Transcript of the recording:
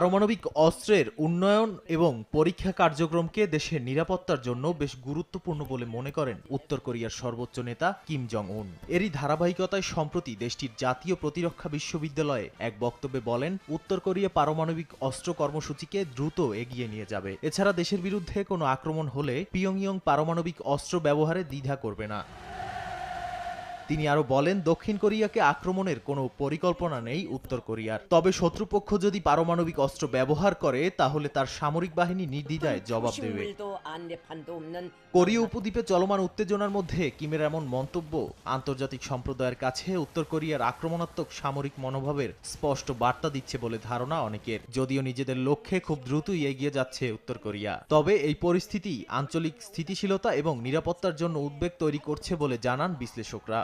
পারমাণবিক অস্ত্রের উন্নয়ন এবং পরীক্ষা কার্যক্রমকে দেশের নিরাপত্তার জন্য বেশ গুরুত্বপূর্ণ বলে মনে করেন উত্তর কোরিয়ার সর্বোচ্চ নেতা কিম জং উন এরই ধারাবাহিকতায় সম্প্রতি দেশটির জাতীয় প্রতিরক্ষা বিশ্ববিদ্যালয়ে এক বক্তব্যে বলেন, উত্তর কোরিয়া পারমাণবিক অস্ত্র কর্মসূচিকে দ্রুত এগিয়ে নিয়ে যাবে। এছাড়া দেশের বিরুদ্ধে কোনো আক্রমণ হলে পিয়ংইয়ং পারমাণবিক অস্ত্র ব্যবহারে দ্বিধা করবে না। তিনি আরও বলেন দক্ষিণ কোরিয়াকে আক্রমণের কোনো পরিকল্পনা নেই উত্তর কোরিয়ার। তবে শত্রুপক্ষ যদি পারমাণবিক অস্ত্র ব্যবহার করে তাহলে তার সামরিক বাহিনী নির্দিদায় জবাব দেবে। কোরীয় উপদ্বীপে চলমান উত্তেজনার মধ্যে কিমের এমন মন্তব্য? আন্তর্জাতিক সম্প্রদায়ের কাছে উত্তর কোরিয়ার আক্রমণাত্মক সামরিক মনোভাবের স্পষ্ট বার্তা দিচ্ছে বলে ধারণা অনেকের। যদিও নিজেদের লক্ষ্যে খুব দ্রুতই এগিয়ে যাচ্ছে উত্তর কোরিয়া। তবে এই পরিস্থিতি আঞ্চলিক স্থিতিশীলতা এবং নিরাপত্তার জন্য উদ্বেগ তৈরি করছে বলে জানান বিশ্লেষকরা।